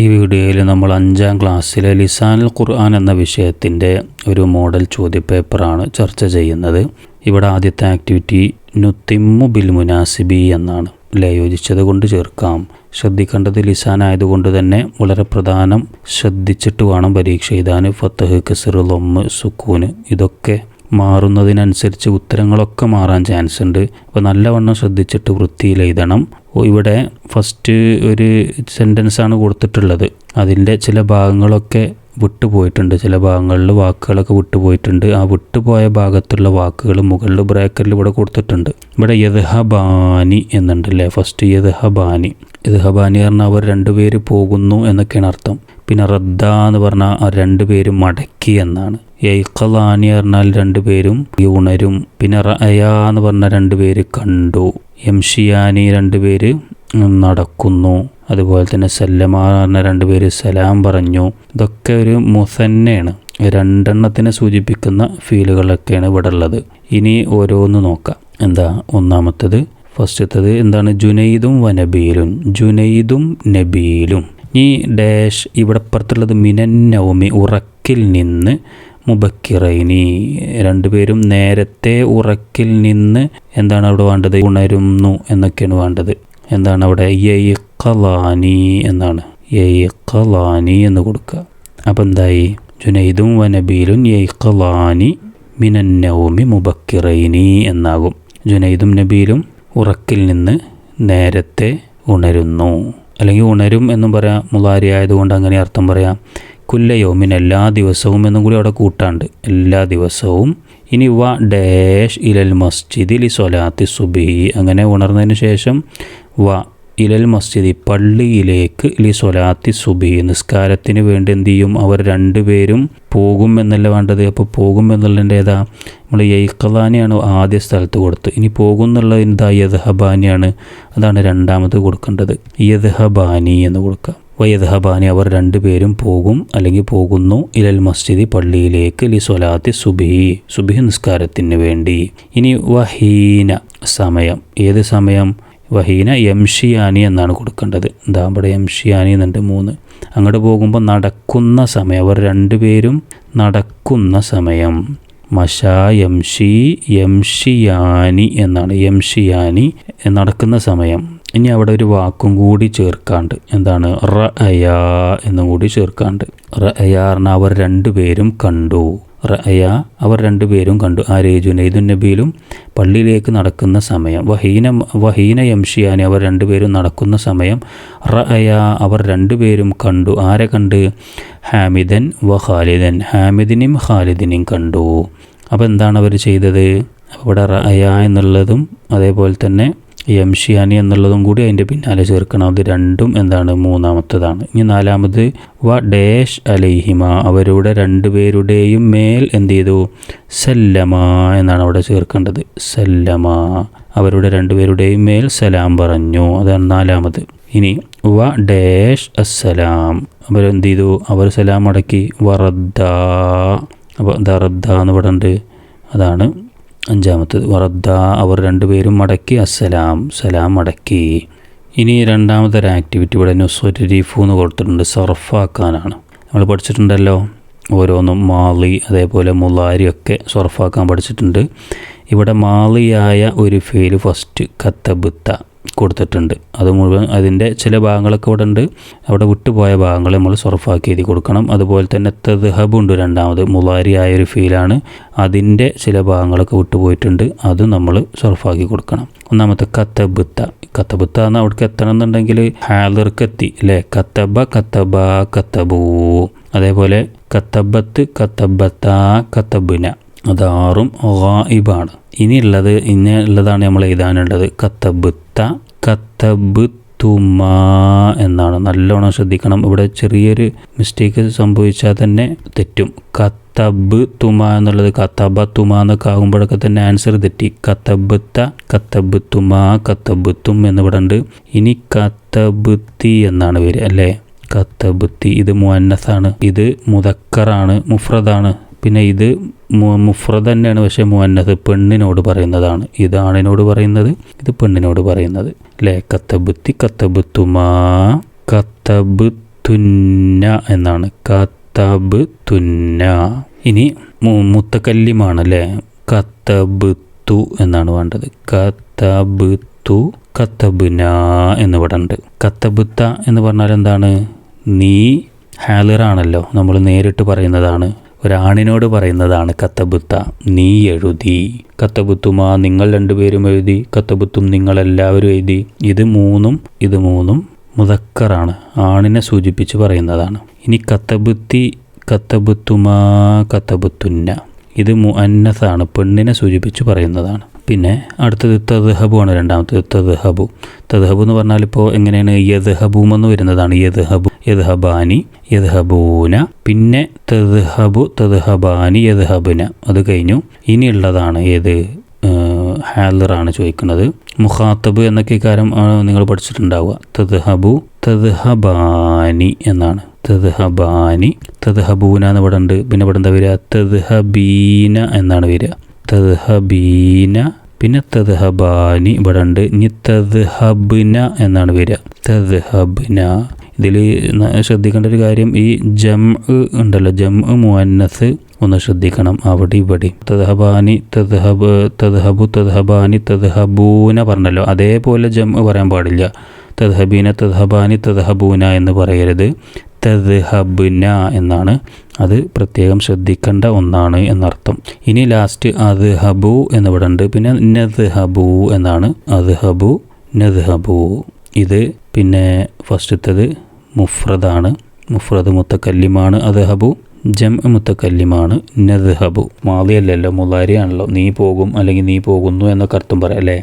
ഈ വീഡിയോയിൽ നമ്മൾ അഞ്ചാം ക്ലാസ്സിലെ ലിസാനുൽ ഖുർആൻ എന്ന വിഷയത്തിന്റെ ഒരു മോഡൽ ചോദ്യപേപ്പറാണ് ചർച്ച ചെയ്യുന്നത്. ഇവിടെ ആദ്യത്തെ ആക്ടിവിറ്റി നുത്തിമ്മു ബിൽ മുനാസിബി എന്നാണ്. ലയോജിച്ചത് കൊണ്ട് ചേർക്കാം. ശ്രദ്ധിക്കേണ്ടത് ലിസാനായതുകൊണ്ട് തന്നെ വളരെ പ്രധാനം ശ്രദ്ധിച്ചിട്ട് വേണം പരീക്ഷ എഴുതാൻ. ഫത്തഹ് കസിറുലൊമ്മ് ലൊമ്മ് സുക്കൂന് ഇതൊക്കെ മാറുന്നതിനനുസരിച്ച് ഉത്തരങ്ങളൊക്കെ മാറാൻ ചാൻസ് ഉണ്ട്. അപ്പോൾ നല്ലവണ്ണം ശ്രദ്ധിച്ചിട്ട് വൃത്തിയിൽ എഴുതണം. ഇവിടെ ഫസ്റ്റ് ഒരു സെന്റൻസാണ് കൊടുത്തിട്ടുള്ളത്. അതിന്റെ ചില ഭാഗങ്ങളൊക്കെ വിട്ടുപോയിട്ടുണ്ട്. ചില ഭാഗങ്ങളിൽ വാക്കുകളൊക്കെ വിട്ടുപോയിട്ടുണ്ട്. ആ വിട്ടുപോയ ഭാഗത്തുള്ള വാക്കുകൾ മുകളിൽ ബ്രാക്കറ്റിൽ ഇവിടെ കൊടുത്തിട്ടുണ്ട്. ഇവിടെ യദ്ഹബാനി എന്നുണ്ടല്ലേ? ഫസ്റ്റ് യദ്ഹബാനി. യദ്ഹബാനി പറഞ്ഞാൽ അവർ രണ്ടുപേര് പോകുന്നു എന്നൊക്കെയാണ് അർത്ഥം. പിന്നെ റദ്ദ എന്ന് പറഞ്ഞാൽ ആ രണ്ടുപേര് മടക്കി എന്നാണ്. എയ്ഖലാനി പറഞ്ഞാൽ രണ്ടുപേരും ഉണരും പിന്നെ റയ എന്ന് പറഞ്ഞാൽ രണ്ടുപേര് കണ്ടു. യംഷിയാനി രണ്ടുപേര് നടക്കുന്നു. അതുപോലെ തന്നെ സല്ലമ പറഞ്ഞ രണ്ടുപേര് സലാം പറഞ്ഞു. ഇതൊക്കെ ഒരു മുസന്നയാണ്. രണ്ടെണ്ണത്തിനെ സൂചിപ്പിക്കുന്ന ഫീലുകളൊക്കെയാണ് ഇവിടെ ഉള്ളത്. ഇനി ഓരോന്ന് നോക്കാം. എന്താ ഒന്നാമത്തത്? ഫസ്റ്റത്തത് എന്താണ്? ജുനൈദും വനബീലും. ജുനൈദും നബീലും. ഈ ഡാഷ് ഇവിടെ പുറത്തുള്ളത് മിനന്നൗമി ഉറക്കിൽ നിന്ന് മുബക്കിറൈനി. രണ്ടുപേരും നേരത്തെ ഉറക്കിൽ നിന്ന് എന്താണ് അവിടെ വേണ്ടത്? ഉണരുന്നു എന്നൊക്കെയാണ് വേണ്ടത്. എന്താണ് അവിടെ? യയ്ക്കലാനി എന്നാണ്. യയ്ക്കലാനി എന്ന് കൊടുക്കുക. അപ്പം എന്തായി? ജുനൈദും വനബീലും കലാനി മിനന്നൗമി മുബക്കിറൈനി എന്നാകും. ജുനൈദും നബീലും ഉറക്കിൽ നിന്ന് നേരത്തെ ഉണരുന്നു. അല്ലെങ്കിൽ ഉണരും എന്നും പറയാം. മുലാരി ആയതുകൊണ്ട് അങ്ങനെ അർത്ഥം പറയാം. കുല്ലയോമിൻ എല്ലാ ദിവസവും എന്നും കൂടി അവിടെ കൂട്ടാണ്ട്. എല്ലാ ദിവസവും ഇനി വ ഡേഷ് ഇലൽ മസ്ജിദ് ഇലി സൊലാത്തി സുബി അങ്ങനെ ഉണർന്നതിന് ശേഷം വ ഇലൽ മസ്ജിദി പള്ളിയിലേക്ക് ലി സൊലാത്തി സുബി നിസ്കാരത്തിന് വേണ്ടി എന്ത് ചെയ്യും? അവർ രണ്ടുപേരും പോകും എന്നല്ല വേണ്ടത്. അപ്പോൾ പോകും എന്നുള്ളതിന്റെ ഏതാ? നമ്മൾ യൈക്കലാനിയാണ് ആദ്യ സ്ഥലത്ത് കൊടുത്ത്. ഇനി പോകും എന്നുള്ളത് എന്താ? യദ്ഹബാനിയാണ്. അതാണ് രണ്ടാമത് കൊടുക്കേണ്ടത്. യദ്ഹബാനി എന്ന് കൊടുക്കുക. വയദ്ഹബാനി അവർ രണ്ടുപേരും പോകും അല്ലെങ്കിൽ പോകുന്നു ഇലൽ മസ്ജിദി പള്ളിയിലേക്ക് ലി സൊലാത്തി സുബിഹി സുബിഹി നിസ്കാരത്തിന് വേണ്ടി. ഇനി വഹീന സമയം. ഏത് സമയം? വഹീന യംഷിയാനി എന്നാണ് കൊടുക്കേണ്ടത്. എന്താ ഇവിടെ യംഷിയാനി എന്നുണ്ട് മൂന്ന്. അങ്ങോട്ട് പോകുമ്പോൾ നടക്കുന്ന സമയം. അവർ രണ്ടുപേരും നടക്കുന്ന സമയം. മഷാ യംഷി യംഷിയാനി എന്നാണ്. യംഷിയാനി നടക്കുന്ന സമയം. ഇനി അവിടെ ഒരു വാക്കും കൂടി ചേർക്കാണ്ട്. എന്താണ്? റ അയാ എന്നും കൂടി ചേർക്കാണ്ട്. റ അയാറിന് അവർ രണ്ടുപേരും കണ്ടു. റഅയ അവർ രണ്ടുപേരും കണ്ടു. ആരെ ജുനൈദുൻ നബിയിലും പള്ളിയിലേക്ക് നടക്കുന്ന സമയം. വഹീന വഹീന യംഷിയാനി അവർ രണ്ടുപേരും നടക്കുന്ന സമയം. റഅയ അവർ രണ്ടുപേരും കണ്ടു. ആരെ കണ്ട്? ഹാമിദൻ വ ഖാലിദൻ. ഹാമിദിനെയും ഖാലിദിനെയും കണ്ടു. അപ്പോൾ എന്താണ് അവർ ചെയ്തത്? അവിടെ റഅയ എന്നുള്ളതും അതേപോലെ തന്നെ യംഷിയാനി എന്നുള്ളതും കൂടി അതിന്റെ പിന്നാലെ ചേർക്കണം. അത് രണ്ടും എന്താണ്? മൂന്നാമത്തതാണ്. ഇനി നാലാമത് വ ഡേഷ് അലൈഹിമ. അവരുടെ രണ്ടുപേരുടെയും മേൽ എന്ത് ചെയ്തു? സല്ലമ എന്നാണ് അവിടെ ചേർക്കേണ്ടത്. സല്ലമ. അവരുടെ രണ്ടുപേരുടെയും മേൽ സലാം പറഞ്ഞു. അതാണ് നാലാമത്. ഇനി വ ഡേഷ് അസ്സലാം. അവരെന്ത് ചെയ്തു? അവർ സലാം അടക്കി. വറദ്ദ. അപ്പോൾ ദറദ്ദ എന്ന് ഇവിടെ അതാണ് അഞ്ചാമത്തത് വറദ്ദ അവർ രണ്ടുപേരും മടക്കി. അസ്സലാം സലാം മടക്കി. ഇനി രണ്ടാമതൊരു ആക്ടിവിറ്റി ഇവിടെ നുസ്വറ്റ് രീഫു എന്ന് കൊടുത്തിട്ടുണ്ട് സർഫാക്കാനാണ് നമ്മൾ പഠിച്ചിട്ടുണ്ടല്ലോ ഓരോന്നും മാളി അതേപോലെ മുലാരി ഒക്കെ സർഫാക്കാൻ പഠിച്ചിട്ടുണ്ട്. ഇവിടെ മാളിയായ ഒരു ഫേൽ ഫസ്റ്റ് കത്തബുത്ത. കൊടുത്തിട്ടുണ്ട്. അത് മുഴുവൻ അതിന്റെ ചില ഭാഗങ്ങളൊക്കെ ഇവിടെ ഉണ്ട്. അവിടെ വിട്ടുപോയ ഭാഗങ്ങൾ നമ്മൾ സൊറഫാക്കി എഴുതി കൊടുക്കണം. അതുപോലെ തന്നെ തെഹബ് ഉണ്ട് രണ്ടാമത്. മുളാരി ഒരു ഫീലാണ്. അതിന്റെ ചില ഭാഗങ്ങളൊക്കെ വിട്ടുപോയിട്ടുണ്ട്. അത് നമ്മൾ സൊറഫാക്കി കൊടുക്കണം. ഒന്നാമത്തെ കത്തബുത്ത. കത്തബുത്ത എന്ന് അവിടേക്ക് എത്തണം എന്നുണ്ടെങ്കിൽ ഹാലർക്ക് അല്ലേ? കത്തബ കത്തബ കത്തബൂ. അതേപോലെ കത്തബത്ത് കത്തബത്ത കത്തബിന. അതാറും ഗായിബാണ്. ഇനിയുള്ളത് ഇനി ഉള്ളതാണ് നമ്മൾ എഴുതാനുള്ളത്. കത്തബുത്ത കത്തബുത്തു തുമാ എന്നാണ്. നല്ലോണം ശ്രദ്ധിക്കണം. ഇവിടെ ചെറിയൊരു മിസ്റ്റേക്ക് സംഭവിച്ചാൽ തന്നെ തെറ്റും. കത്തബ് തുമ എന്നുള്ളത് കത്തബ തുമ എന്നൊക്കെ ആകുമ്പോഴൊക്കെ തന്നെ ആൻസർ തെറ്റി. കത്തബത്ത കത്തബ് തുമ കത്തബ് എന്നിവിടെ ഉണ്ട്. ഇനി കത്തബുത്തി എന്നാണ് വരിക അല്ലേ? കത്തബുത്തി ഇത് മുഅന്നസാണ്. ഇത് മുതക്കറാണ് മുഫ്രദാണ്. പിന്നെ ഇത് മുഫ്ര മുഫ്രദ് തന്നെയാണ് പക്ഷേ മുഅന്നസ് പെണ്ണിനോട് പറയുന്നതാണ്. ഇത് ആണിനോട് പറയുന്നത്. ഇത് പെണ്ണിനോട് പറയുന്നത്. അല്ലേ കത്തബുത്തി കത്തബുത്തുമാ കത്തബുത്തുന്ന എന്നാണ്. കത്തബുത്തുന്ന ഇനി മുത്തക്കല്ലിമാണ് അല്ലേ കത്തബുത്തു എന്നാണ് വേണ്ടത്. കത്തബുത്തു കത്തബുന എന്ന് ഉണ്ട്. കത്തബുത്ത എന്ന് പറഞ്ഞാൽ എന്താണ്? നീ ഹാലിറാണല്ലോ. നമ്മൾ നേരിട്ട് പറയുന്നതാണ്. ഒരാണിനോട് പറയുന്നതാണ് കത്തബുത്ത നീ എഴുതി. കത്തബുത്തുമാ നിങ്ങൾ രണ്ടുപേരും എഴുതി. കത്തബുത്തും നിങ്ങളെല്ലാവരും എഴുതി. ഇത് മൂന്നും ഇത് മൂന്നും മുതക്കറാണ് ആണിനെ സൂചിപ്പിച്ച് പറയുന്നതാണ്. ഇനി കത്തബുത്തി കത്തബുത്തുമാ കത്തബുത്തുന്ന. ഇത് മുഅന്നസാണ് പെണ്ണിനെ സൂചിപ്പിച്ച് പറയുന്നതാണ്. പിന്നെ അടുത്തത് തദ്ഹബുമാണ് രണ്ടാമത്തത് തദ്ഹബു. തദ്ഹബു എന്ന് പറഞ്ഞാൽ ഇപ്പോൾ എങ്ങനെയാണ് യദ്ഹബൂം എന്ന് വരുന്നതാണ് യദ്ഹബു. യദ്ഹബാനി യദ്ഹബൂന. പിന്നെ തദ്ഹബു തദ്ഹബാനി യദ്ഹബുന. അത് കഴിഞ്ഞു. ഇനിയുള്ളതാണ് ഏത് ഹാലറാണ് ചോദിക്കുന്നത്. മുഖാത്തബ് എന്നൊക്കെ കാര്യം നിങ്ങൾ പഠിച്ചിട്ടുണ്ടാവുക. തദ്ഹബു തദ്ഹബാനി എന്നാണ്. തദ്ഹബാനി തദ്ഹബൂന എന്ന് ഇവിടെ പിന്നെ ഇവിടെ എന്താ വരിക? തദ്ഹബീന എന്നാണ് വരിക. തദ്ഹബീന പിന്നെ തദ്ഹബാനി ഇവിടെ ഉണ്ട് ഇനി തദ്ഹബ്ന എന്നാണ് വരിക. തദ്ഹബ്ന. ഇതിൽ ശ്രദ്ധിക്കേണ്ട ഒരു കാര്യം ഈ ജം ഉണ്ടല്ലോ. ജം മുഅന്നസ് ഒന്ന് ശ്രദ്ധിക്കണം. അവിടെ ഇവിടെ. തദ്ഹബാനി തദ്ഹബ് തദ്ഹബു തദ്ഹബാനി തദ്ഹബൂന പറഞ്ഞല്ലോ. അതേപോലെ ജം പറയാൻ പാടില്ല. തദ്ഹബീന തദ്ഹബാനി തദ്ഹബൂന എന്ന് പറയരുത്. തദ്ഹബ്ന എന്നാണ്. അത് പ്രത്യേകം ശ്രദ്ധിക്കേണ്ട ഒന്നാണ് എന്നർത്ഥം. ഇനി ലാസ്റ്റ് അത് ഹബു എന്നിവിടെ ഉണ്ട് പിന്നെ നദ് ഹബു എന്നാണ്. അത് ഹബു നദ് ഹബു ഇത് പിന്നെ ഫസ്റ്റത്തത് മുഫ്രദാണ്. മുഫ്രദ് മുത്തക്കല്ലിമാണ് അത് ഹബു ജം മുത്തക്കല്ലിമാണ് നദ് ഹബു മാതിയല്ലല്ലോ മുലാരിയാണല്ലോ നീ പോകും അല്ലെങ്കിൽ നീ പോകുന്നു എന്നൊക്കെ അർത്ഥം പറയാം അല്ലേ?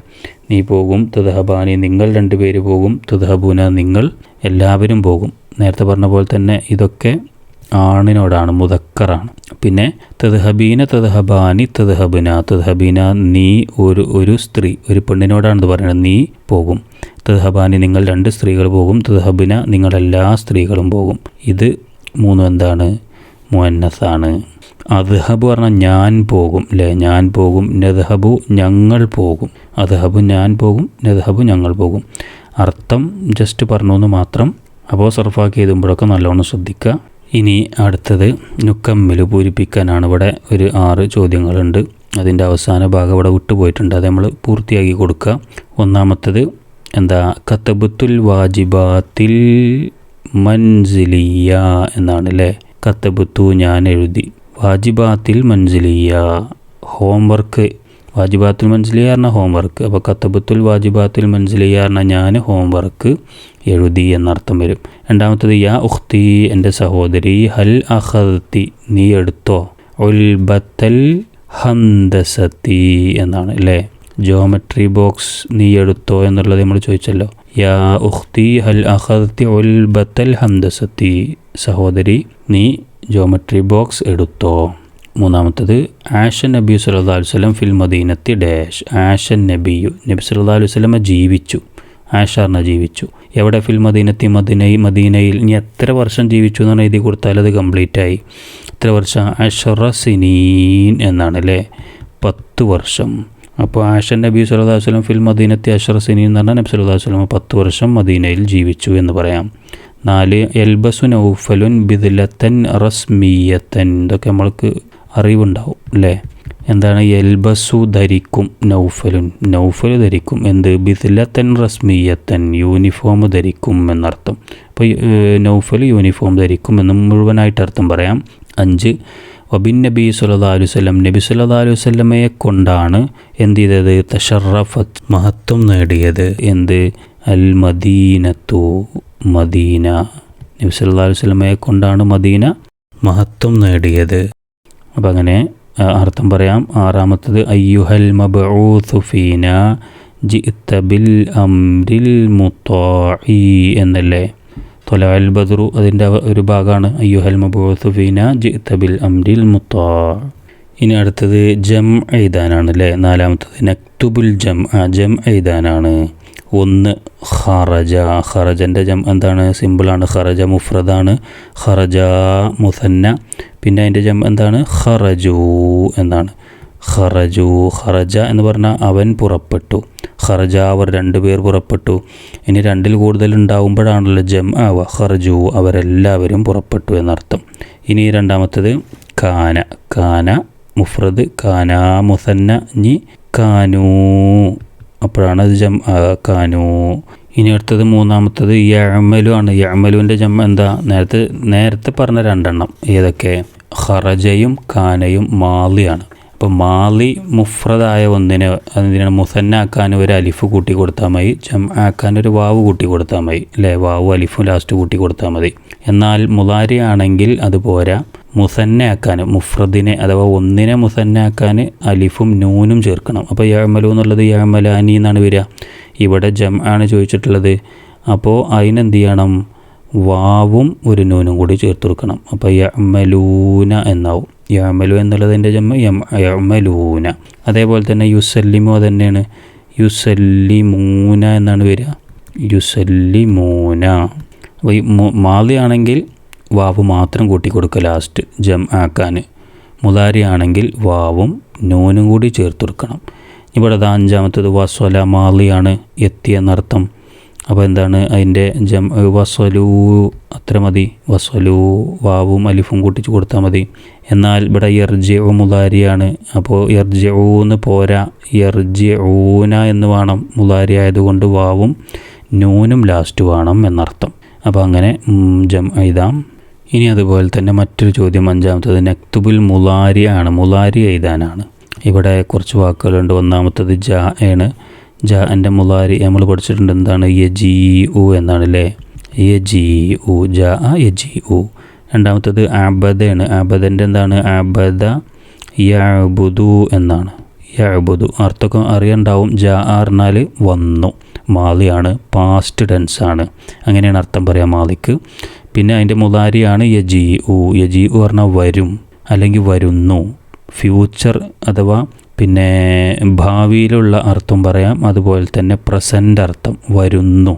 നീ പോകും തദ്ഹബാനി നിങ്ങൾ രണ്ടുപേര് പോകും തദ്ഹബൂന നിങ്ങൾ എല്ലാവരും പോകും. നേരത്തെ പറഞ്ഞ പോലെ തന്നെ ഇതൊക്കെ ആണിനോടാണ് മുതക്കറാണ് പിന്നെ തദ്ഹബീന തദ്ഹബാനി തദ്ഹബിന തദ്ഹബീന നീ ഒരു ഒരു സ്ത്രീ ഒരു പെണ്ണിനോടാണ് ഇത് പറയുന്നത് നീ പോകും. തദ്ഹബാനി നിങ്ങൾ രണ്ട് സ്ത്രീകൾ പോകും തദ്ഹബിന നിങ്ങളെല്ലാ സ്ത്രീകളും പോകും. ഇത് മൂന്നും എന്താണ്? മുന്നസാണ് അദ്ഹബ് പറഞ്ഞാൽ ഞാൻ പോകും അല്ലേ ഞാൻ പോകും നദ്ഹബു ഞങ്ങൾ പോകും. അദ്ഹബു ഞാൻ പോകും നദ്ഹബു ഞങ്ങൾ പോകും. അർത്ഥം ജസ്റ്റ് പറഞ്ഞു എന്ന് മാത്രം അപ്പോൾ സർഫാക്കി എഴുതുമ്പോഴൊക്കെ നല്ലോണം ശ്രദ്ധിക്കുക. ഇനി അടുത്തത് നുക്കമ്മിൽ പൂരിപ്പിക്കാനാണ് ഇവിടെ ഒരു ആറ് ചോദ്യങ്ങളുണ്ട്. അതിന്റെ അവസാന ഭാഗം ഇവിടെ വിട്ടുപോയിട്ടുണ്ട്. അത് നമ്മൾ പൂർത്തിയാക്കി കൊടുക്കുക. ഒന്നാമത്തത് എന്താ? കത്തബുത്തുൽ വാജിബാത്തിൽ മൻസിലിയ എന്നാണ് അല്ലേ കത്തബുത്തു ഞാൻ എഴുതി. വാജിബാത്തിൽ മൻസിലിയ ഹോംവർക്ക് വാജിബാത്തുൽ പറഞ്ഞ ഹോംവർക്ക് അപ്പോൾ കത്തബത്തുൽ വാജിബാത്തുൽ മൻസിലിയ പറഞ്ഞ ഞാൻ ഹോംവർക്ക് എഴുതി എന്നർത്ഥം വരും. രണ്ടാമത്തത് യാ ഉഖ്തി എന്റെ സഹോദരി ഹൽ അഹത്തി നീ എടുത്തോ? ഉൽ ഉൽബത്തൽ ഹന്തസത്തി എന്നാണ് അല്ലേ? ജോമെട്രി ബോക്സ് നീ എടുത്തോ? എന്നുള്ളത് നമ്മൾ ചോദിച്ചല്ലോ. യാ ഉഖ്തി ഹൽ അഹത്തി ഉൽബത്തൽ ഹന്തസത്തി സഹോദരി നീ ജോമെട്രി ബോക്സ് എടുത്തോ? മൂന്നാമത്തത് ആഷൻ നബി സല്ലാ വല്ലം ഫിൽ മദീനത്തി ഡാഷ്. ആഷൻ നബിയു നബി സല്ലാ വല്ലമ ജീവിച്ചു. ആഷാറിന ജീവിച്ചു. എവിടെ? ഫിൽ മദീനത്തി മദീനയിൽ മദീനയിൽ. ഇനി എത്ര വർഷം ജീവിച്ചു എന്നാണ് എഴുതി കൊടുത്താൽ അത് കംപ്ലീറ്റ് ആയി. എത്ര വർഷം? അഷറ സിനീൻ എന്നാണ് അല്ലേ? പത്ത് വർഷം. അപ്പോൾ ആഷൻ നബി അലൈഹി വസല്ലം ഫിൽ മദീനത്തി അഷറ സിനീൻ എന്ന് പറഞ്ഞാൽ നബി അലൈഹി വസല്ലം പത്ത് വർഷം മദീനയിൽ ജീവിച്ചു എന്ന് പറയാം. നാല് എൽബസുൻ ഔഫലുൻ ബിദിലത്തൻ റസ്മിയത്തൻ. ഇതൊക്കെ നമ്മൾക്ക് അറിവുണ്ടാവും അല്ലേ? എന്താണ്? എൽബസു ധരിക്കും നൗഫലുൻ നൗഫൽ ധരിക്കും എന്ത്? ബിസിലത്തൻ റസ്മിയത്തൻ. യൂണിഫോം ധരിക്കും എന്നർത്ഥം. അപ്പോൾ നൗഫൽ യൂണിഫോം ധരിക്കും എന്ന് മുഴുവനായിട്ട് അർത്ഥം പറയാം. അഞ്ച് വബിൻ നബി സുല്ലാ അലുസല്ലം നബി സുല്ലാ അലുസല്ലമയെ കൊണ്ടാണ് എന്ത് ചെയ്തത്? തഷറഫത്ത് മഹത്വം നേടിയത്. എന്ത്? അൽ മദീനത്തു മദീന. നബി സുല്ലാ അലുസല്ലമയെ കൊണ്ടാണ് മദീന മഹത്വം നേടിയത്. അപ്പം അങ്ങനെ അർത്ഥം പറയാം. ആറാമത്തത് അയ്യുഹൽ മബൂസുഫീന ജിത്ത ബിൽ അംരിൽ മുത്തോഇ എന്നല്ലേ? തൊലാൽ ബദറു അതിന്റെ ഒരു ഭാഗമാണ്. അയ്യുഹൽ മബൂസുഫീന ഫീന ജിത്ത ബിൽ അംരിൽ മുത്തോ ഇനി അടുത്തത് ജം എഴുതാനാണ് അല്ലേ? നാലാമത്തത് നക്തുബുൽ ജം ജം എഴുതാനാണ് ഒന്ന് ഖറജ. ഖറജന്റെ ജം എന്താണ്? സിമ്പിളാണ് ഖറജ മുഫ്രദാണ്. ഖറജ മുസന്ന. പിന്നെ അതിന്റെ ജം എന്താണ്? ഖറജു എന്നാണ്. ഖറജു ഖറജ എന്ന് പറഞ്ഞാൽ അവൻ പുറപ്പെട്ടു. ഖറജ അവർ രണ്ട് പേർ പുറപ്പെട്ടു. ഇനി രണ്ടിൽ കൂടുതൽ ഉണ്ടാവുമ്പോഴാണല്ലോ ജം ആവ ഖറജു അവരെല്ലാവരും പുറപ്പെട്ടു എന്നർത്ഥം. ഇനി രണ്ടാമത്തത് കാന. കാന മുഫ്രദ് കാന മുസന്ന ഞി കാനൂ. അപ്പോഴാണ് അത് ജം കാനു. ഇനി അടുത്തത് മൂന്നാമത്തത് യമലു ആണ്. യമലുവിന്റെ ജം എന്താ? നേരത്തെ നേരത്തെ പറഞ്ഞ രണ്ടെണ്ണം. ഏതൊക്കെ? ഹറജയും കാനയും മാലിയാണ്. അപ്പോൾ മാലി മുഫ്രദായ ഒന്നിനെ അതിനാണ് മുസന്നാക്കാൻ ഒരു അലിഫ് കൂട്ടി കൊടുത്താൽ മതി. ചം ആക്കാൻ ഒരു വാവ് കൂട്ടി കൊടുത്താൽ മതി. അല്ലേ? വാവ് അലിഫ് ലാസ്റ്റ് കൂട്ടി കൊടുത്താൽ മതി. എന്നാൽ മുലാരി ആണെങ്കിൽ അത് പോരാ. മുസന്നയാക്കാൻ മുഫ്രദിനെ അഥവാ ഒന്നിനെ മുസന്നയാക്കാൻ അലിഫും നൂനും ചേർക്കണം. അപ്പോൾ യാമലു എന്നുള്ളത് യമലാനി എന്നാണ് വരിക. ഇവിടെ ജം ആണ് ചോദിച്ചിട്ടുള്ളത്. അപ്പോൾ അതിനെന്ത് ചെയ്യണം വാവും ഒരു നൂനും കൂടി ചേർത്ത് കൊടുക്കണം. അപ്പോൾ യമലൂന എന്നാവും. യമലു എന്നുള്ളതിന്റെ ജമ്മ യമലൂന അതേപോലെ തന്നെ യുസല്ലിമു തന്നെയാണ് യുസല്ലിമൂന എന്നാണ് വരിക. യുസല്ലിമൂന. അപ്പോൾ ഈ മു- ആണെങ്കിൽ വാവ് മാത്രം കൂട്ടി കൊടുക്കുക ലാസ്റ്റ് ജം ആക്കാൻ. മുതാരി ആണെങ്കിൽ വാവും നൂനും കൂടി ചേർത്ത് കൊടുക്കണം ഇവിടെ അതാ അഞ്ചാമത്തത് വസ്വല മാലിയാണ് എത്തി എന്നർത്ഥം. അപ്പോൾ എന്താണ് അതിന്റെ ജം വസ്വലൂ അത്ര മതി. വസ്വലൂ വാവും അലിഫും കൂട്ടിച്ച് കൊടുത്താൽ മതി. എന്നാൽ ഇവിടെ യർജിഉ മുലാരിയാണ് അപ്പോൾ യർജിഉ എന്ന് പോരാ. യർജിഊന എന്ന് വേണം. മുലാരി ആയതുകൊണ്ട് വാവും നൂനും ലാസ്റ്റ് വേണം എന്നർത്ഥം. അപ്പോൾ അങ്ങനെ ജം എഴുതാം. ഇനി അതുപോലെ തന്നെ മറ്റൊരു ചോദ്യം അഞ്ചാമത്തത് നക്തുബുൽ മുലാരി ആണ്. മുലാരി എഴുതാനാണ്. ഇവിടെ കുറച്ച് വാക്കുകളുണ്ട്. ഒന്നാമത്തത് ജ ആണ്. ജ എന്റെ മുലാരി നമ്മൾ പഠിച്ചിട്ടുണ്ട്. എന്താണ്? യജി ഉ എന്നാണ് അല്ലേ യജി ഉ ജ ആ യജി ഉ രണ്ടാമത്തത് ആബദയാണ് ആബദന്റെ എന്താണ്? അബദ യബുദു എന്നാണ്. യബുദു അർത്ഥമൊക്കെ അറിയണ്ടാവും. ജ അറിഞ്ഞാൽ വന്നു. മാലിയാണ് പാസ്റ്റ് ടെൻസ് ആണ്. അങ്ങനെയാണ് അർത്ഥം പറയാം മാലിക്ക് പിന്നെ അതിന്റെ മുതാരിയാണ് യജി ഉ യജി ഉ പറഞ്ഞാൽ വരും. അല്ലെങ്കിൽ വരുന്നു. ഫ്യൂച്ചർ അഥവാ പിന്നെ ഭാവിയിലുള്ള അർത്ഥം പറയാം. അതുപോലെ തന്നെ പ്രസന്റ് അർത്ഥം വരുന്നു.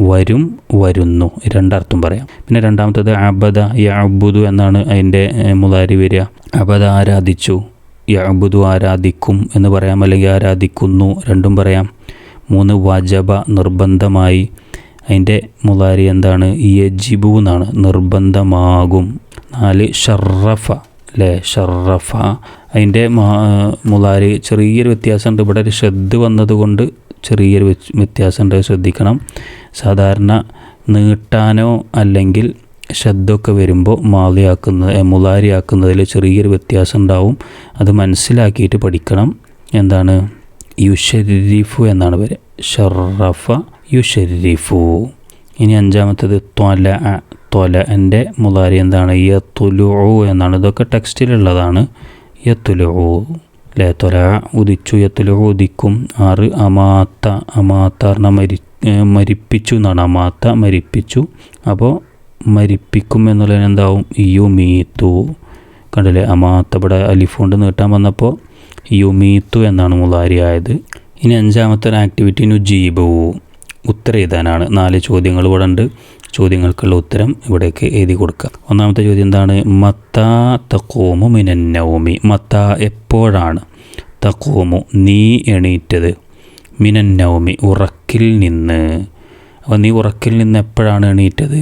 വരും വരുന്നു. രണ്ടർത്ഥം പറയാം. പിന്നെ രണ്ടാമത്തത് അബദ യഅബുദു എന്നാണ് അതിന്റെ മുതാരി വരിക. അബദ ആരാധിച്ചു യബുദു ആരാധിക്കും എന്ന് പറയാം. അല്ലെങ്കിൽ ആരാധിക്കുന്നു രണ്ടും പറയാം. മൂന്ന് വജബ നിർബന്ധമായി. അതിന്റെ മുതാരി എന്താണ്? യജിബു എന്നാണ്. നിർബന്ധമാകും. നാല് ഷറഫ അല്ലേ ഷറഫ. അതിന്റെ മുതാരി ചെറിയൊരു വ്യത്യാസമുണ്ട്. ഇവിടെ ഒരു ശ്രദ്ധ വന്നതുകൊണ്ട് ചെറിയൊരു വ്യത്യ- വ്യത്യാസമുണ്ട്. ശ്രദ്ധിക്കണം. സാധാരണ നീട്ടാനോ അല്ലെങ്കിൽ ശബ്ദമൊക്കെ വരുമ്പോൾ മാലിയാക്കുന്നത് മുലാരിയാക്കുന്നതിൽ ചെറിയൊരു വ്യത്യാസം ഉണ്ടാവും അത് മനസ്സിലാക്കിയിട്ട് പഠിക്കണം. എന്താണ്? യുഷരിഫു എന്നാണ് പേര്. ഷറഫ യുഷരിഫു ഇനി അഞ്ചാമത്തത് ത്വല ത്വല എന്റെ മുലാരി എന്താണ്? യത്തുലു എന്നാണ്. ഇതൊക്കെ ടെക്സ്റ്റിലുള്ളതാണ് യത്തുലു അല്ലേ തൊല ഉദിച്ചു യത്തുലു ഉദിക്കും. ആറ് അമാത്ത അമാത്ത പറഞ്ഞാൽ മരി മരിപ്പിച്ചു എന്നാണ്. അമാത്ത മരിപ്പിച്ചു. അപ്പോൾ മരിപ്പിക്കും എന്നുള്ളതിന് എന്താവും? യുമീത്തു കണ്ടില്ലേ? അമാത്ത ഇവിടെ അലിഫോണ്ട് നീട്ടാൻ വന്നപ്പോൾ യു മീത്തു എന്നാണ് മുലാരി ആയത്. ഇനി അഞ്ചാമത്തെ ഒരു ആക്ടിവിറ്റി നുജീബു. ഉത്തരം എഴുതാനാണ് നാല് ചോദ്യങ്ങൾ ഇവിടെ ഉണ്ട്. ചോദ്യങ്ങൾക്കുള്ള ഉത്തരം ഇവിടേക്ക് എഴുതി കൊടുക്കുക. ഒന്നാമത്തെ ചോദ്യം എന്താണ്? മത്ത തക്കോമു മിനന്നൗമി മത്ത എപ്പോഴാണ് തക്കോമു നീ എണീറ്റത്? മിനന്നൗമി ഉറക്കിൽ നിന്ന്. അപ്പോൾ നീ ഉറക്കിൽ നിന്ന് എപ്പോഴാണ് എണീറ്റത്?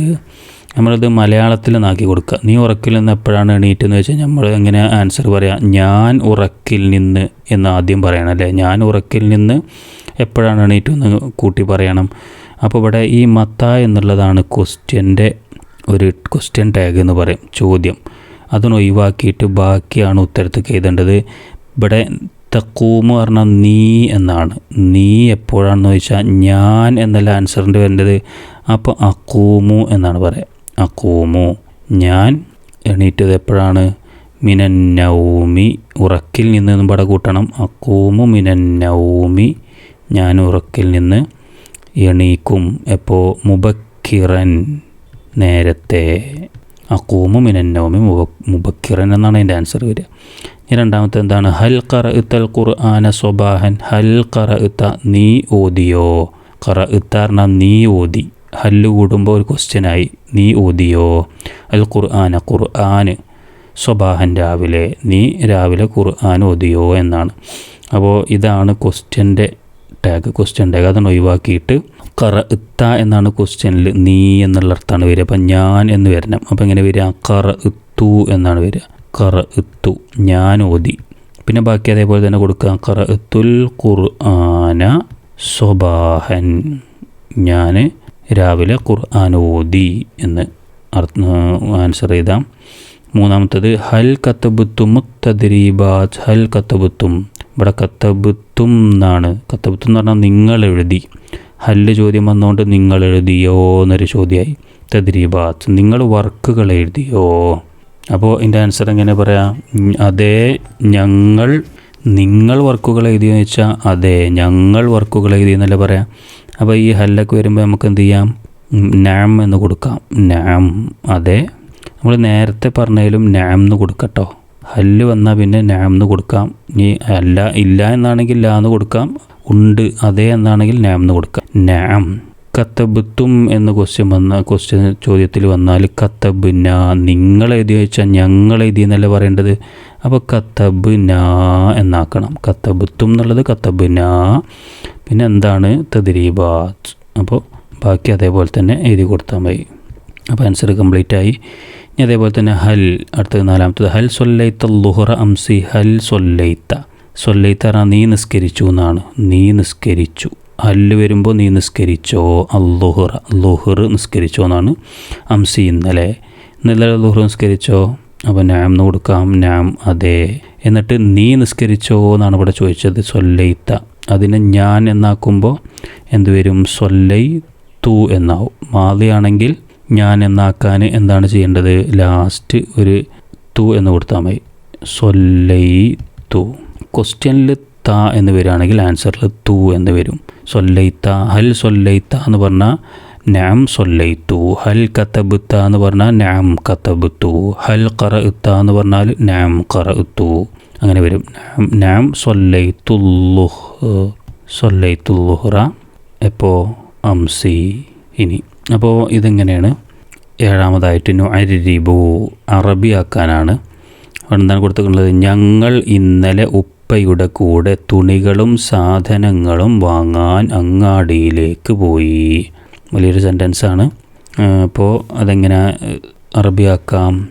നമ്മളത് മലയാളത്തിൽ നാക്കി കൊടുക്കുക. നീ ഉറക്കിൽ നിന്ന് എപ്പോഴാണ് എണീറ്റെന്ന് വെച്ചാൽ നമ്മൾ എങ്ങനെ ആൻസർ പറയാം? ഞാൻ ഉറക്കിൽ നിന്ന് എന്ന് ആദ്യം പറയണം അല്ലേ? ഞാൻ ഉറക്കിൽ നിന്ന് എപ്പോഴാണ് എണീറ്റെന്ന് കൂട്ടി പറയണം. അപ്പോൾ ഇവിടെ ഈ മത്ത എന്നുള്ളതാണ് ക്വസ്റ്റ്യന്റെ ഒരു ക്വസ്റ്റ്യൻ ടാഗ് എന്ന് പറയും ചോദ്യം. അതിന് ഒഴിവാക്കിയിട്ട് ബാക്കിയാണ് ഉത്തരത്തേക്ക് എഴുതേണ്ടത്. ഇവിടെ തക്കൂമ് പറഞ്ഞാൽ നീ എന്നാണ്. നീ എപ്പോഴാണെന്ന് ചോദിച്ചാൽ ഞാൻ എന്നല്ല ആൻസറിന്റെ വരേണ്ടത്. അപ്പോൾ അക്കൂമു എന്നാണ് പറയുക അക്കൂമു ഞാൻ എണീറ്റത് എപ്പോഴാണ്? മിനന്നൗമി ഉറക്കിൽ നിന്ന് പട കൂട്ടണം. അക്കൂമു മിനന്നൗമി ഞാൻ ഉറക്കിൽ നിന്ന് എണീക്കും. എപ്പോൾ മുബക്കിറൻ നേരത്തെ അക്കൂമു മിനന്നോമി മുബ മുബക്കിറൻ എന്നാണ് അതിന്റെ ആൻസർ വരിക. ഇനി രണ്ടാമത്തെ എന്താണ്? ഹൽ കറ ഇത്തൽ ഖുർആന സ്വബാഹൻ ഹൽ കറ ഇത്ത നീ ഓതിയോ? കറ ഇത്താറിന നീ ഓതി. ഹല്ല് കൂടുമ്പോൾ ഒരു ക്വസ്റ്റ്യനായി നീ ഓതിയോ? അൽ ഖുർആന ഖുർആന് സ്വബാഹൻ രാവിലെ നീ രാവിലെ ഖുർആൻ ഓതിയോ എന്നാണ്. അപ്പോൾ ഇതാണ് ക്വസ്റ്റ്യന്റെ ടാഗ് ക്വസ്റ്റ്യൻ ടാഗ് അതാണ് ഒഴിവാക്കിയിട്ട് കറ ഇത്ത എന്നാണ് ക്വസ്റ്റ്യനിൽ നീ എന്നുള്ള അർത്ഥമാണ് വരിക. അപ്പം ഞാൻ എന്ന് വരണം. അപ്പം എങ്ങനെ വരിക? കറ ഇത്തു എന്നാണ് വരിക. കറ ഇത്തു. ഞാൻ ഓതി. പിന്നെ ബാക്കി അതേപോലെ തന്നെ കൊടുക്കുക. കറ ഇത്തുൽ ഖുർആന സ്വബാഹൻ. ഞാൻ രാവിലെ ഖുർആൻ ഓതി എന്ന് ആൻസർ ചെയ്താം. മൂന്നാമത്തത് ഹൽ കത്തബുത്തും തദ്രീബാത്ത് ഹൽ കത്തബുത്തും ഇവിടെ കത്തബുത്തും എന്നാണ് കത്തബുത്തും എന്ന് പറഞ്ഞാൽ നിങ്ങൾ എഴുതി ഹല്ല് ചോദ്യം വന്നുകൊണ്ട് നിങ്ങൾ എഴുതിയോ എന്നൊരു ചോദ്യമായി തദ്രീബാത്ത്. നിങ്ങൾ വർക്കുകൾ എഴുതിയോ അപ്പോൾ ഇതിന്റെ ആൻസർ എങ്ങനെ പറയാം? അതേ ഞങ്ങൾ നിങ്ങൾ വർക്കുകൾ എഴുതിയെന്ന് വെച്ചാൽ അതെ ഞങ്ങൾ വർക്കുകൾ എഴുതി എന്നല്ലേ പറയാം? അപ്പോൾ ഈ ഹല്ലൊക്കെ വരുമ്പോൾ നമുക്ക് എന്ത് ചെയ്യാം? നാം എന്ന് കൊടുക്കാം. നാം. അതെ. നമ്മൾ നേരത്തെ പറഞ്ഞതിലും നാം എന്ന് കൊടുക്കട്ടോ. ഹല്ല് വന്നാൽ പിന്നെ നാമെന്ന് കൊടുക്കാം. ഇനി അല്ല ഇല്ല എന്നാണെങ്കിൽ ലാ എന്ന് കൊടുക്കാം. ഉണ്ട് അതെ എന്നാണെങ്കിൽ നാം എന്ന് കൊടുക്കാം. നാം. കത്തബുത്തും എന്ന ക്വസ്റ്റ്യൻ വന്ന ക്വസ്റ്റ്യൻ ചോദ്യത്തിൽ വന്നാൽ കത്തബ് നാ. നിങ്ങൾ എഴുതി വെച്ചാൽ ഞങ്ങൾ എഴുതി എന്നല്ല പറയേണ്ടത്? അപ്പോൾ കത്തബ് നാ എന്നാക്കണം. കത്തബുത്തും എന്നുള്ളത് കത്തബ് നാ. പിന്നെ എന്താണ്? തദ്രീബാത്ത്. അപ്പോൾ ബാക്കി അതേപോലെ തന്നെ എഴുതി കൊടുത്താൽ മതി. അപ്പോൾ ആൻസർ കംപ്ലീറ്റ് ആയി. ഇനി അതേപോലെ തന്നെ ഹൽ അടുത്തത് നാലാമത്തത് ഹൽ സൊല്ലൈത്ത ലുഹറ അംസി ഹൽ സൊല്ലൈത്ത സൊല്ലൈത്ത പറഞ്ഞാൽ നീ നിസ്കരിച്ചു എന്നാണ്. നീ നിസ്കരിച്ചു. ഹല്ല് വരുമ്പോൾ നീ നിസ്കരിച്ചോ? അല്ലുഹറ ലുഹർ നിസ്കരിച്ചോ എന്നാണ് അംസി ഇന്നലെ. ഇന്നലെ ലുഹർ നിസ്കരിച്ചോ? അപ്പോൾ നാം എന്ന് കൊടുക്കാം. നാം അതെ. എന്നിട്ട് നീ നിസ്കരിച്ചോ എന്നാണ് ഇവിടെ ചോദിച്ചത്. സൊല്ലൈത്ത അതിനെ ഞാൻ എന്നാക്കുമ്പോൾ എന്തുവരും സൊല്ലൈ തു എന്നാവും. മാതിയാണെങ്കിൽ ഞാൻ എന്നാക്കാൻ എന്താണ് ചെയ്യേണ്ടത്? ലാസ്റ്റ് ഒരു തു എന്ന് കൊടുത്താൽ മതി. സൊല്ലൈ തു ക്വസ്റ്റ്യനിൽ ത എന്ന് വരികയാണെങ്കിൽ ആൻസറിൽ തു എന്ന് വരും. സൊല്ലൈത്ത ഹൽ സൊല്ലൈത്ത എന്ന് പറഞ്ഞാൽ നാം സൊല്ലൈത്തു ഹൽ കത്തബുത്ത എന്ന് പറഞ്ഞാൽ നാം കത്തബുത്തു ഹൽ കറ ഇത്ത എന്ന് പറഞ്ഞാൽ നാം കറ ഇത്തു അങ്ങനെ വരും. നാം സൊല്ലൈത്തുല്ലുഹ് സൊല്ലൈത്തുല്ലുഹ്റ എപ്പോൾ അംസി. ഇനി. അപ്പോൾ ഇതെങ്ങനെയാണ്? ഏഴാമതായിട്ട് നുഅരിബു അറബിയാക്കാനാണ്. എന്താണ് കൊടുത്തിട്ടുള്ളത്? ഞങ്ങൾ ഇന്നലെ ഉപ്പയുടെ കൂടെ തുണികളും സാധനങ്ങളും വാങ്ങാൻ അങ്ങാടിയിലേക്ക് പോയി. വലിയൊരു സെന്റൻസാണ് അപ്പോൾ അതെങ്ങനെ അറബിയാക്കാം?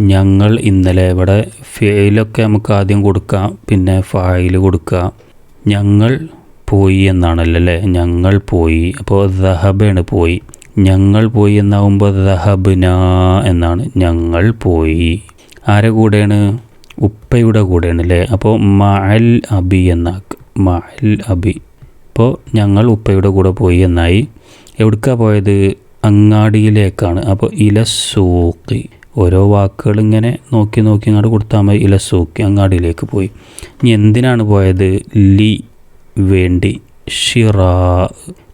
ഞങ്ങൾ ഇന്നലെ ഇവിടെ ഫെയിലൊക്കെ നമുക്ക് ആദ്യം കൊടുക്കാം പിന്നെ ഫായിൽ കൊടുക്കുക ഞങ്ങൾ പോയി എന്നാണല്ലോ അല്ലേ? ഞങ്ങൾ പോയി. അപ്പോൾ ദഹബാണ് പോയി. ഞങ്ങൾ പോയി എന്നാവുമ്പോൾ ദഹബിന എന്നാണ്. ഞങ്ങൾ പോയി. ആരെ കൂടെയാണ്? ഉപ്പയുടെ കൂടെയാണ് അല്ലേ? അപ്പോൾ മഅൽ അബി എന്നാക്ക് മഅൽ അബി. അപ്പോൾ ഞങ്ങൾ ഉപ്പയുടെ കൂടെ പോയി എന്നായി. എവിടേക്കാണ് പോയത്? അങ്ങാടിയിലേക്കാണ്. അപ്പോൾ ഇലസൂക്കി ഓരോ വാക്കുകൾ ഇങ്ങനെ നോക്കി നോക്കി അങ്ങോട്ട് കൊടുത്താൽ മതി. ഇലസൂക്കി അങ്ങാടിയിലേക്ക് പോയി. ഇനി എന്തിനാണ് പോയത്? ലി വേണ്ടി. ഷിറാ.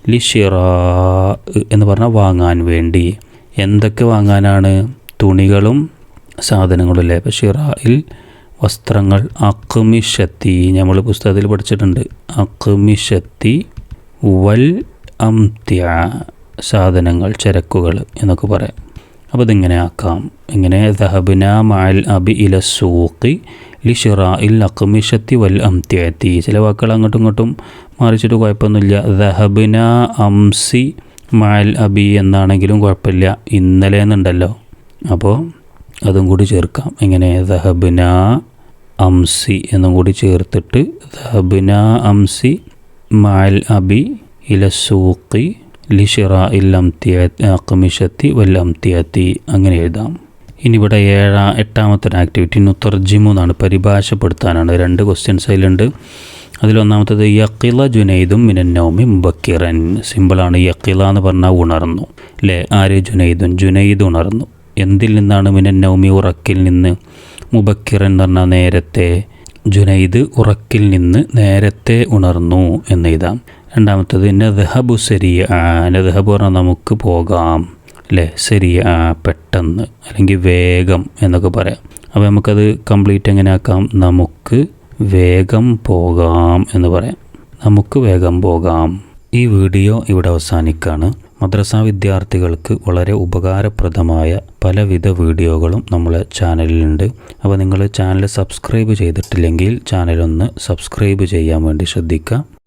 ലി ഷിറാ എന്ന് പറഞ്ഞാൽ വാങ്ങാൻ വേണ്ടി. എന്തൊക്കെ വാങ്ങാനാണ്? തുണികളും സാധനങ്ങളും അല്ലേ? അപ്പോൾ ഷിറായിൽ വസ്ത്രങ്ങൾ അക്മിഷത്തി നമ്മൾ പുസ്തകത്തിൽ പഠിച്ചിട്ടുണ്ട്. അക്മിഷത്തി വൽ അംത്യ സാധനങ്ങൾ ചരക്കുകൾ എന്നൊക്കെ പറയാം. അപ്പോൾ ഇതിങ്ങനെ ആക്കാം. ഇങ്ങനെ ദഹബിന മഅൽ അബി ഇല സൂക്കി ലി ഇൽ അക്മിഷത്തി വൽ അംത്യത്തി ചില വാക്കുകൾ അങ്ങോട്ടും ഇങ്ങോട്ടും മാറിച്ചിട്ട് കുഴപ്പമൊന്നുമില്ല. ദഹബിന അംസി മഅൽ അബി എന്നാണെങ്കിലും കുഴപ്പമില്ല. ഇന്നലെ എന്നുണ്ടല്ലോ. അപ്പോൾ അതും കൂടി ചേർക്കാം. ഇങ്ങനെ ദഹബിന അംസി എന്നും കൂടി ചേർത്തിട്ട് ദഹബിന അംസി മഅൽ അബി ഇല സൂക്കി ലിഷിറ ഇല്ലംതിയത്തി വല്ലംത്തിയത്തി അങ്ങനെ എഴുതാം. ഇനി ഇവിടെ ഏഴാ എട്ടാമത്തെ ഒരു ആക്ടിവിറ്റി നുത്തർജിമു എന്നാണ് പരിഭാഷപ്പെടുത്താനാണ്. രണ്ട് ക്വസ്റ്റ്യൻസ് അതിലുണ്ട്. അതിലൊന്നാമത്തത് യക്കില ജുനൈദും മിനന്നൗമി മുബക്കിറൻ. സിമ്പിളാണ് യക്കില എന്ന് പറഞ്ഞാൽ ഉണർന്നു. അല്ലേ ആര് ജുനൈദും? ജുനൈദ് ഉണർന്നു. എന്തിൽ നിന്നാണ് മിനന്നൗമി ഉറക്കിൽ നിന്ന്? മുബക്കിറൻ എന്ന് പറഞ്ഞാൽ നേരത്തെ. ജുനൈദ് ഉറക്കിൽ നിന്ന് നേരത്തെ ഉണർന്നു എന്നെഴുതാം രണ്ടാമത്തത് നദ്ഹബു സരിയ നദ്ഹബ് പറഞ്ഞാൽ നമുക്ക് പോകാം അല്ലേ? സരിയ പെട്ടെന്ന് അല്ലെങ്കിൽ വേഗം എന്നൊക്കെ പറയാം. അപ്പോൾ നമുക്കത് കംപ്ലീറ്റ് എങ്ങനെ ആക്കാം? നമുക്ക് വേഗം പോകാം എന്ന് പറയാം. നമുക്ക് വേഗം പോകാം. ഈ വീഡിയോ ഇവിടെ അവസാനിക്കുകയാണ് മദ്രസ വിദ്യാർത്ഥികൾക്ക് വളരെ ഉപകാരപ്രദമായ പലവിധ വീഡിയോകളും നമ്മളെ ചാനലിലുണ്ട്. അപ്പോൾ നിങ്ങൾ ചാനൽ സബ്സ്ക്രൈബ് ചെയ്തിട്ടില്ലെങ്കിൽ ചാനലൊന്ന് സബ്സ്ക്രൈബ് ചെയ്യാൻ വേണ്ടി ശ്രദ്ധിക്കുക.